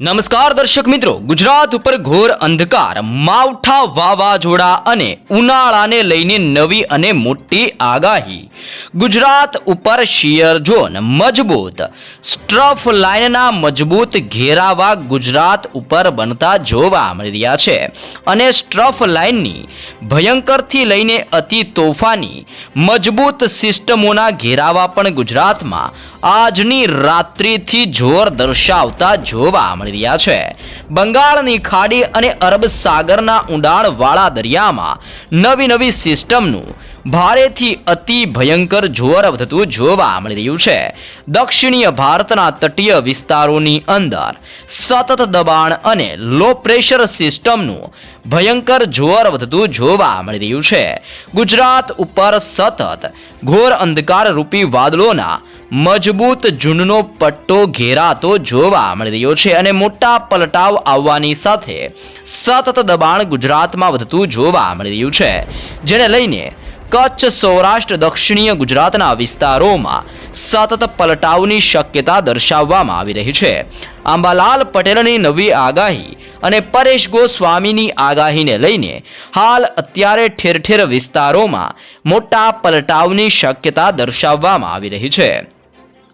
નમસ્કાર દર્શક મિત્રો, ગુજરાત ઉપર ઘોર અંધકાર, માવઠા વાવાઝોડા અને ઉનાળાને લઈને નવી અને મોટી આગાહી. ગુજરાત ઉપર શિયર ઝોન મજબૂત, સ્ટ્રફ લાઇનના મજબૂત ઘેરાવા ગુજરાત ઉપર બનતા જોવા મળી રહ્યા છે. અને સ્ટ્રફ લાઇનની ભયંકરથી લઈને અતિ તોફાની, મજબૂત સિસ્ટમોના ઘેરાવા પણ ગુજરાતમાં આજની રાત્રિથી જોર દર્શાવતા જોવા મળી રહ્યા છે. બંગાળની ખાડી અને અરબ સાગરના ઊંડાણવાળા દરિયામાં નવી નવી સિસ્ટમનું ભારેથી અતિ ભયંકર જોર વધતું જોવા મળી રહ્યું છે. દક્ષિણીય ભારતના તટીય વિસ્તારોની અંદર સતત દબાણ અને લો પ્રેશર સિસ્ટમનું ભયંકર જોર વધતું જોવા મળી રહ્યું છે. ગુજરાત ઉપર સતત ઘોર અંધકાર રૂપી વાદળોના મજબૂત જૂનનો પટ્ટો ઘેરાતો જોવા મળી રહ્યો છે અને મોટા પલટાવ આવવાની સાથે સતત દબાણ ગુજરાતમાં વધતું જોવા મળી રહ્યું છે, જેને લઈને કચ્છ, સૌરાષ્ટ્ર, દક્ષિણીય ગુજરાતના વિસ્તારોમાં સતત પલટાવની શક્યતા દર્શાવવામાં આવી રહી છે. આંબાલાલ પટેલની નવી આગાહી અને પરેશ ગોસ્વામીની આગાહીને લઈને હાલ અત્યારે ઠેર ઠેર વિસ્તારોમાં મોટા પલટાવની શક્યતા દર્શાવવામાં આવી રહી છે.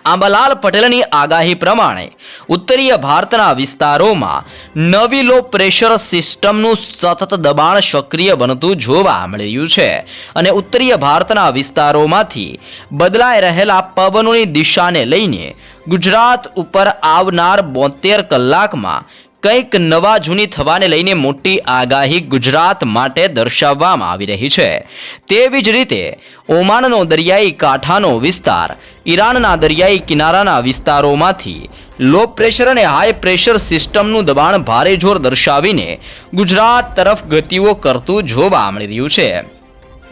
આંબાલાલ પટેલની આગાહી પ્રમાણે ઉત્તરીય ભારતના વિસ્તારોમાં નવી લો પ્રેશર સિસ્ટમનું સતત દબાણ સક્રિય બનતું જોવા મળી રહ્યું છે અને ઉત્તરીય ભારતના વિસ્તારોમાંથી બદલાઈ રહેલા પવનોની દિશાને લઈને ગુજરાત ઉપર આવનાર બોતેર કલાકમાં કંઈક નવા જૂની થવાને લઈને મોટી આગાહી ગુજરાત માટે દર્શાવવામાં આવી રહી છે. તેવી જ રીતે, ઓમાનનો દરિયાઈ કાંઠાનો વિસ્તાર, ઈરાનના દરિયાઈ કિનારાના વિસ્તારોમાંથી લો પ્રેશર અને હાઈ પ્રેશર સિસ્ટમનું દબાણ ભારે જોર દર્શાવીને ગુજરાત તરફ ગતિઓ કરતું જોવા મળી રહ્યું છે.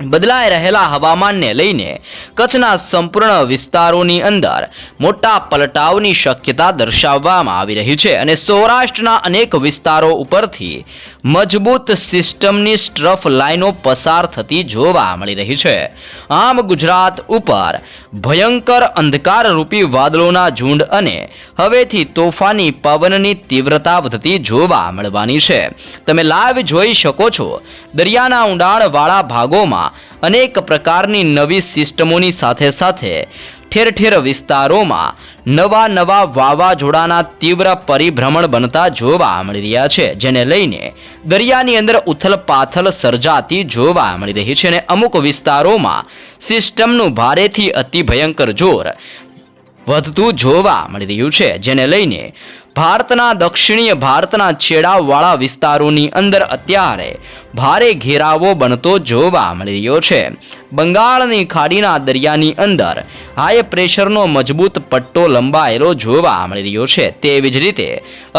બદલાઈ રહેલા હવામાનને લઈને કચ્છના સંપૂર્ણ વિસ્તારોની અંદર મોટા પલટાવની શક્યતા દર્શાવવામાં આવી રહી છે અને સૌરાષ્ટ્રના અનેક વિસ્તારો ઉપરથી મજબૂત સિસ્ટમની સ્ટ્રફ લાઈનો પસાર થતી જોવા મળી રહી છે. આમ ગુજરાત ઉપર ભયંકર અંધકારરૂપી વાદળોના ઝુંડ અને હવેથી તોફાની પવનની તીવ્રતા વધતી જોવા મળવાની છે. તમે લાઈવ જોઈ શકો છો દરિયાના ઊંડાણવાળા ભાગોમાં અનેક પ્રકારની નવી સિસ્ટમોની સાથે સાથે ઠેર ઠેર વિસ્તારોમાં નવા નવા વાવાઝોડાના તીવ્ર પરિભ્રમણ બનતા જોવા મળી રહ્યા છે, જેને લઈને દરિયાની અંદર ઉથલ પાથલ સર્જાતી જોવા મળી રહી છે અને અમુક વિસ્તારોમાં સિસ્ટમનું ભારેથી અતિ ભયંકર જોર વધતું જોવા મળી રહ્યું છે, જેને લઈને ભારતના દક્ષિણીય ભારતના છેડાવાળા વિસ્તારોની અંદર અત્યારે ભારે ઘેરાવો બનતો જોવા મળી રહ્યો છે. બંગાળની ખાડીના દરિયાની અંદર હાઈ પ્રેશરનો મજબૂત પટ્ટો લંબાયેલો જોવા મળી રહ્યો છે. તેવી જ રીતે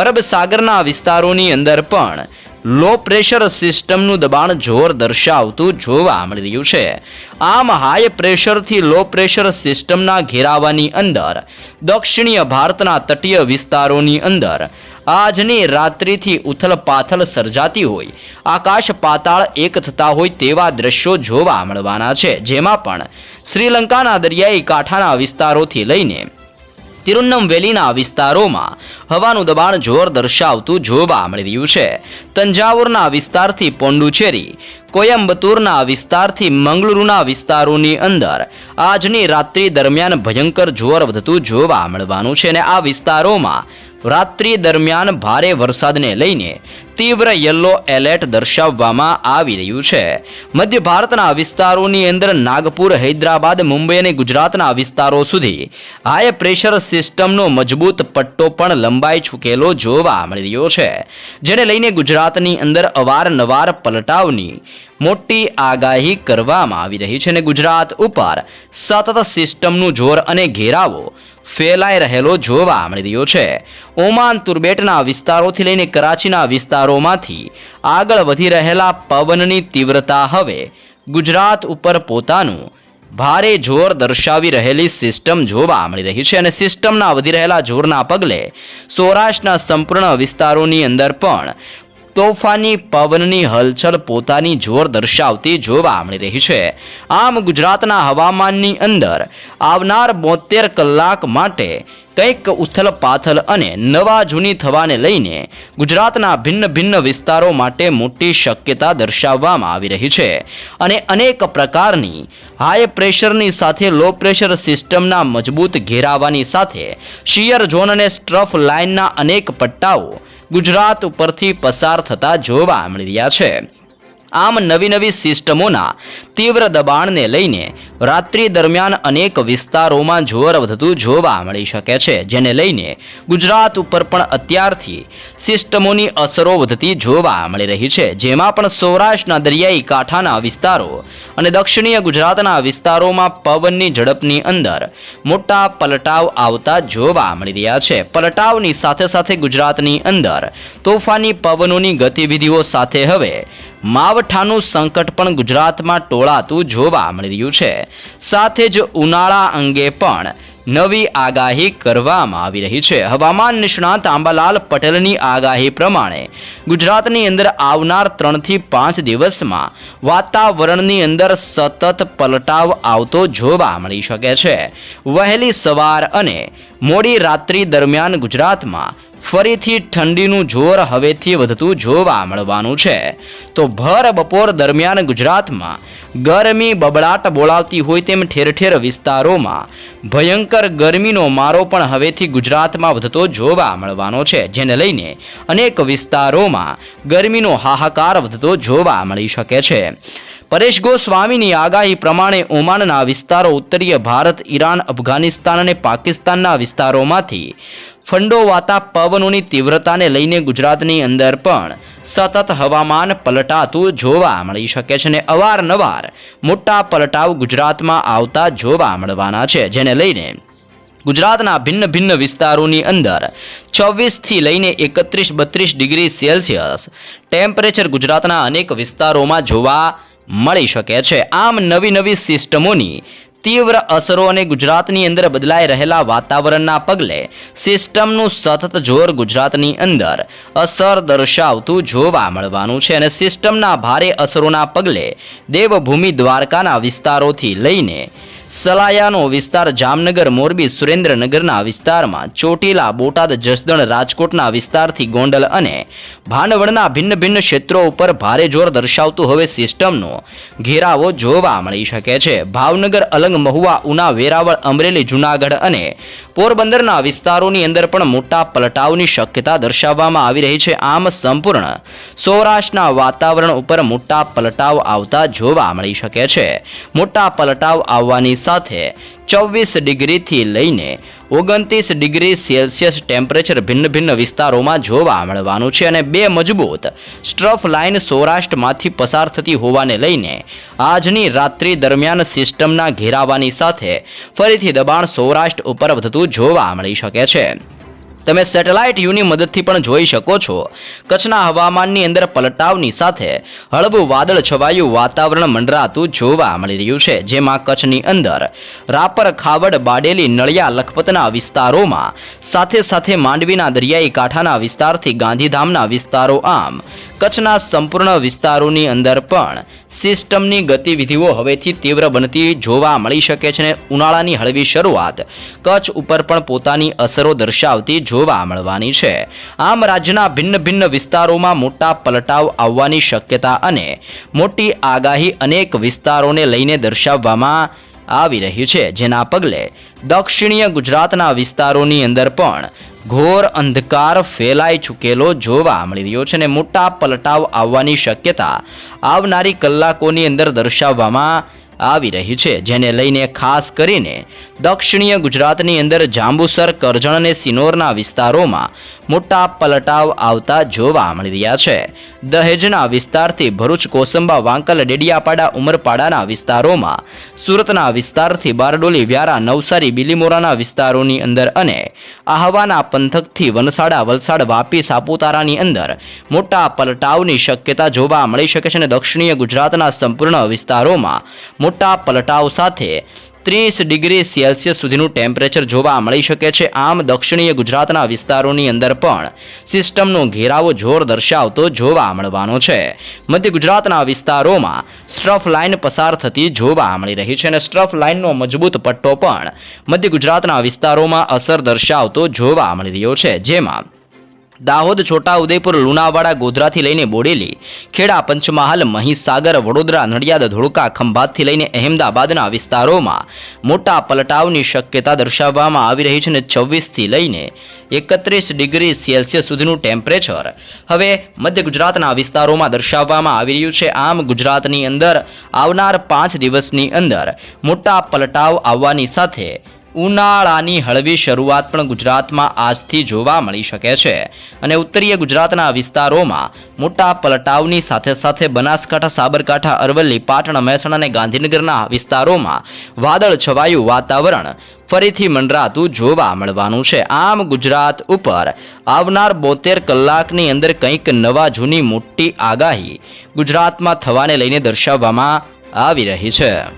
અરબ સાગરના વિસ્તારોની અંદર પણ લો પ્રેશર સિસ્ટમનું દબાણ જોર દર્શાવતું જોવા મળી રહ્યું છે. આમ હાઈ પ્રેશરથી લો પ્રેશર સિસ્ટમના ઘેરાવાની અંદર, દક્ષિણીય ભારતના તટીય વિસ્તારોની અંદર, આજની રાત્રિથી ઉથલ પાથલ સર્જાતી હોય, આકાશ પાતાળ એક થતા હોય તેવા દ્રશ્યો જોવા મળવાના છે. જેમાં પણ શ્રીલંકાના દરિયાઈ કાંઠાના વિસ્તારોથી લઈને તિરુન્નમવેલીના વિસ્તારોમાં હવાનું દબાણ જોર દર્શાવતું જોવા મળી રહ્યું છે. તંજાવુરના વિસ્તારથી પોંડુચેરી કોયમ્બતુરના વિસ્તારથી મંગલુરુના વિસ્તારોની અંદર આજની રાત્રિ દરમિયાન ભયંકર જોર વધતું જોવા મળવાનું છે અને આ વિસ્તારોમાં રાત્રિ દરમિયાન ભારે વરસાદને લઈને તીવ્ર યલો એલર્ટ દર્શાવવામાં આવી રહ્યું છે. મધ્ય ભારતના વિસ્તારોની અંદર નાગપુર, હૈદરાબાદ, મુંબઈ અને ગુજરાતના વિસ્તારો સુધી હાઈ પ્રેશર સિસ્ટમનો મજબૂત પટ્ટો પણ લંબાઈ ચૂકેલો જોવા મળી રહ્યો છે, જેને લઈને ગુજરાતની અંદર અવારનવાર પલટાવની મોટી આગાહી કરવામાં આવી રહી છે અને ગુજરાત ઉપર સતત સિસ્ટમનું જોર અને ઘેરાવો ફેલાઈ રહેલો જોવા મળી રહ્યો છે. ઓમાન તુર્બેટના વિસ્તારોથી લઈને કરાચીના વિસ્તારોમાંથી આગળ વધી રહેલા પવનની તીવ્રતા હવે ગુજરાત ઉપર પોતાનું ભારે જોર દર્શાવી રહેલી સિસ્ટમ જોવા મળી રહી છે અને સિસ્ટમના વધી રહેલા જોરના પગલે સૌરાષ્ટ્રના સંપૂર્ણ વિસ્તારોની અંદર પણ તોફાની પવનની હલચલ પોતાની જોર દર્શાવતી જોવા મળી રહી છે. આમ ગુજરાતના હવામાનની અંદર આવનાર બોતેર કલાક માટે કંઈક ઉથલ પાથલ અને નવા જૂની થવાને લઈને ગુજરાતના ભિન્ન ભિન્ન વિસ્તારો માટે મોટી શક્યતા દર્શાવવામાં આવી રહી છે. અને અનેક પ્રકારની હાઈ પ્રેશરની સાથે લો પ્રેશર સિસ્ટમના મજબૂત ઘેરાવાની સાથે શિયર ઝોન અને સ્ટ્રફ લાઇનના અનેક પટ્ટાઓ ગુજરાત ઉપરથી પસાર થતા જોવા મળી રહ્યા છે. આમ નવી નવી સિસ્ટમોના તીવ્ર દબાણને લઈને રાત્રિ દરમિયાન અનેક વિસ્તારોમાં જોર વધતું જોવા મળી શકે છે, જેને લઈને ગુજરાત ઉપર પણ અત્યારથી સિસ્ટમોની અસરો વધતી જોવા મળી રહી છે. જેમાં પણ સૌરાષ્ટ્રના દરિયાઈ કાંઠાના વિસ્તારો અને દક્ષિણીય ગુજરાતના વિસ્તારોમાં પવનની ઝડપની અંદર મોટા પલટાવ આવતા જોવા મળી રહ્યા છે. પલટાવની સાથે સાથે ગુજરાતની અંદર તોફાની પવનોની ગતિવિધિઓ સાથે હવે માવઠાનું સંકટ પણ ગુજરાતમાં ટોળાતું જોવા મળી રહ્યું છે. સાથે જ ઉનાળા અંગે પણ નવી આગાહી કરવામાં આવી રહી છે. હવામાન નિષ્ણાત આંબાલાલ પટેલની આગાહી પ્રમાણે ગુજરાતની અંદર આવનાર ત્રણથી પાંચ દિવસમાં વાતાવરણની અંદર સતત પલટાવ આવતો જોવા મળી શકે છે. વહેલી સવાર અને મોડી રાત્રિ દરમિયાન ગુજરાતમાં ફરીથી ઠંડીનું જોર હવેથી વધતું જોવા મળવાનું છે. તો ભર બપોર દરમિયાન ગુજરાતમાં ગરમી બબડાટ બોલાવતી હોય તેમ ઠેર ઠેર વિસ્તારોમાં ભયંકર ગરમીનો મારો પણ હવેથી ગુજરાતમાં વધતો જોવા મળવાનો છે, જેને લઈને અનેક વિસ્તારોમાં ગરમીનો હાહાકાર વધતો જોવા મળી શકે છે. પરેશ ગોસ્વામીની આગાહી પ્રમાણે ઓમાનના વિસ્તારો ઉત્તરીય ભારત, ઈરાન, અફઘાનિસ્તાન અને પાકિસ્તાનના વિસ્તારોમાંથી ફંડોવાતા પવનોની તીવ્રતાને લઈને ગુજરાતની અંદર પણ સતત હવામાન પલટાતું જોવા મળી શકે છે અને અવારનવાર મોટા પલટાવ ગુજરાતમાં આવતા જોવા મળવાના છે, જેને લઈને ગુજરાતના ભિન્ન ભિન્ન વિસ્તારોની અંદર છવ્વીસથી લઈને એકત્રીસ બત્રીસ ડિગ્રી સેલ્સિયસ ટેમ્પરેચર ગુજરાતના અનેક વિસ્તારોમાં જોવા મળી શકે છે. આમ નવી નવી સિસ્ટમોની તીવ્ર અસરો અને ગુજરાતની અંદર બદલાઈ રહેલા વાતાવરણના પગલે સિસ્ટમનું સતત જોર ગુજરાતની અંદર અસર દર્શાવતું જોવા મળવાનું છે અને સિસ્ટમના ભારે અસરોના પગલે દેવભૂમિ દ્વારકાના વિસ્તારોથી લઈને સલાયાનો વિસ્તાર જામનગર, મોરબી, સુરેન્દ્રનગરના વિસ્તારમાં, ચોટીલા, બોટાદ, જસદણ, રાજકોટના વિસ્તારથી ગોંડલ અને ભાંડવડના ભિન્ન ભિન્ન ક્ષેત્રો ઉપર ભારે જોર દર્શાવતું હવે સિસ્ટમનો ઘેરાવો જોવા મળી શકે છે. ભાવનગર, અલંગ, મહુવા, ઉના, વેરાવળ, અમરેલી, જુનાગઢ અને પોરબંદરના વિસ્તારોની અંદર પણ મોટા પલટાવની શક્યતા દર્શાવવામાં આવી રહી છે. આમ સંપૂર્ણ સૌરાષ્ટ્રના વાતાવરણ ઉપર મોટા પલટાવ આવતા જોવા મળી શકે છે. મોટા પલટાવ આવવાની સાથે ચોવીસ ડિગ્રીથી લઈને ઓગણત્રીસ ડિગ્રી સેલ્સિયસ ટેમ્પરેચર ભિન્ન ભિન્ન વિસ્તારોમાં જોવા મળવાનું છે અને બે મજબૂત સ્ટ્રફ લાઇન સૌરાષ્ટ્રમાંથી પસાર થતી હોવાને લઈને આજની રાત્રિ દરમિયાન સિસ્ટમના ઘેરાવાની સાથે ફરીથી દબાણ સૌરાષ્ટ્ર ઉપર વધતું જોવા મળી શકે છે. તમે સેટેલાઇટ યુની મદદથી પણ જોઈ શકો છો. કચ્છના હવામાનની અંદર પલટાવની સાથે હળવું વાદળ છવાયું વાતાવરણ મંડરાતું જોવા મળી રહ્યું છે, જેમાં કચ્છની અંદર રાપર, ખાવડ, બાડેલી, નળિયા, લખપતના વિસ્તારોમાં સાથે સાથે માંડવીના દરિયાઈ કાંઠાના વિસ્તારથી ગાંધીધામના વિસ્તારો આમ કચ્છના સંપૂર્ણ વિસ્તારોની અંદર પણ સિસ્ટમની ગતિવિધિઓ હવેથી તીવ્ર બનતી જોવા મળી શકે છે અને ઉનાળાની હળવી શરૂઆત કચ્છ ઉપર પણ પોતાની અસરો દર્શાવતી જોવા મળવાની છે. આમ રાજ્યના ભિન્ન ભિન્ન વિસ્તારોમાં મોટા પલટાવ આવવાની શક્યતા અને મોટી આગાહી અનેક વિસ્તારોને લઈને દર્શાવવામાં આવી રહી છે. જેના પગલે દક્ષિણીય ગુજરાતના વિસ્તારોની અંદર પણ ઘોર અંધકાર ફેલાઈ ચૂકેલો જોવા મળી રહ્યો છે અને મોટા પલટાવ આવવાની શક્યતા આવનારી કલાકોની અંદર દર્શાવવામાં આવી રહી છે, જેને લઈને ખાસ કરીને દક્ષિણીય ગુજરાતની અંદર જાંબુસર, કરજણ અને સિનોરના વિસ્તારોમાં મોટા પલટાવ આવતા જોવા મળી રહ્યા છે. દહેજના વિસ્તારથી ભરૂચ, કોસંબા, વાંકલ, ડેડિયાપાડા, ઉમરપાડાના વિસ્તારોમાં. સુરતના વિસ્તારથી બારડોલી, વ્યારા, નવસારી, બિલીમોરાના વિસ્તારોની અંદર અને આહવાના પંથકથી વનસાડા, વલસાડ, વાપી, સાપુતારાની અંદર મોટા પલટાવની શક્યતા જોવા મળી શકે છે અને દક્ષિણીય ગુજરાતના સંપૂર્ણ વિસ્તારોમાં મોટા પલટાવ સાથે ત્રીસ ડિગ્રી સેલ્સિયસ સુધીનું ટેમ્પરેચર જોવા મળી શકે છે. આમ દક્ષિણીય ગુજરાતના વિસ્તારોની અંદર પણ સિસ્ટમનો ઘેરાવો જોર દર્શાવતો જોવા મળવાનો છે. મધ્ય ગુજરાતના વિસ્તારોમાં સ્ટ્રફ લાઇન પસાર થતી જોવા મળી રહી છે અને સ્ટ્રફ લાઇનનો મજબૂત પટ્ટો પણ મધ્ય ગુજરાતના વિસ્તારોમાં અસર દર્શાવતો જોવા મળી રહ્યો છે. જેમાં દાહોદ છોટાઉદેપુર લુણાવાડા, ગોધરાથી લઈને બોડેલી, ખેડા, પંચમહાલ, મહીસાગર, વડોદરા, નડિયાદ, ધોળકા, ખંભાતથી લઈને અહેમદાબાદના વિસ્તારોમાં મોટા પલટાવની શક્યતા દર્શાવવામાં આવી રહી છે અને છવ્વીસથી લઈને એકત્રીસ ડિગ્રી સેલ્સિયસ સુધીનું ટેમ્પરેચર હવે મધ્ય ગુજરાતના વિસ્તારોમાં દર્શાવવામાં આવી રહ્યું છે. આમ ગુજરાતની અંદર આવનાર પાંચ દિવસની અંદર મોટા પલટાવ આવવાની સાથે ઉનાળાની હળવી શરૂઆત પણ ગુજરાતમાં આજથી જોવા મળી શકે છે. અને ઉત્તરીય ગુજરાતના વિસ્તારોમાં મોટા પલટાવની સાથે સાથે બનાસકાંઠા, સાબરકાંઠા, અરવલ્લી, પાટણ, મહેસાણા અને ગાંધીનગરના વિસ્તારોમાં વાદળ છવાયું વાતાવરણ ફરીથી મંડરાતું જોવા મળવાનું છે. આમ ગુજરાત ઉપર આવનાર બોતેર કલાકની અંદર કંઈક નવા જૂની મોટી આગાહી ગુજરાતમાં થવાને લઈને દર્શાવવામાં આવી રહી છે.